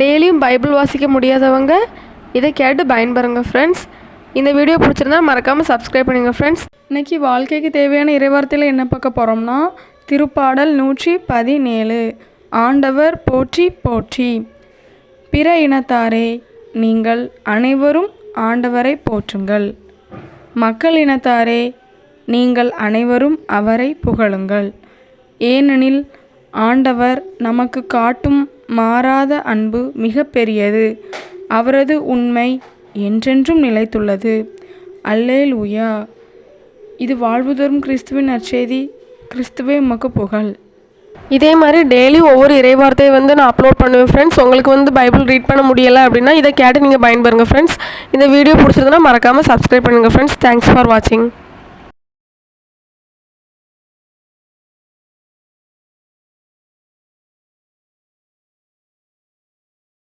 டெய்லியும் பைபிள் வாசிக்க முடியாதவங்க இதை கேட்டு பயன்பெறுங்க ஃப்ரெண்ட்ஸ் இந்த வீடியோ பிடிச்சிருந்தா மறக்காமல் சப்ஸ்கிரைப் பண்ணுங்கள் ஃப்ரெண்ட்ஸ் இன்றைக்கி வாழ்க்கைக்கு தேவையான இறைவார்த்தையில் என்ன பார்க்க போகிறோம்னா திருப்பாடல் நூற்றி பதினேழு. ஆண்டவர் போற்றி போற்றி. பிற இனத்தாரே நீங்கள் அனைவரும் ஆண்டவரை போற்றுங்கள். மக்கள் இனத்தாரே நீங்கள் அனைவரும் அவரை புகழுங்கள். ஏனெனில் ஆண்டவர் நமக்கு காட்டும் மாறாத அன்பு மிக பெரியது அவரது உண்மை என்றென்றும் நிலைத்துள்ளது. அல்லேல் உயா இது வாழ்வு தரும் கிறிஸ்துவின் நற்செய்தி கிறிஸ்துவே உமக்கு புகழ். இதே மாதிரி டெய்லி ஒவ்வொரு இறைவார்த்தையை வந்து நான் அப்லோட் பண்ணுவேன் ஃப்ரெண்ட்ஸ் உங்களுக்கு வந்து பைபிள் ரீட் பண்ண முடியலை அப்படின்னா இதை கேட்டு நீங்கள் பயன்பெறுங்க ஃப்ரெண்ட்ஸ் இந்த வீடியோ பிடிச்சிருந்தனா மறக்காமல் சப்ஸ்கிரைப் பண்ணுங்கள் ஃப்ரெண்ட்ஸ் தேங்க்ஸ் ஃபார் வாட்சிங்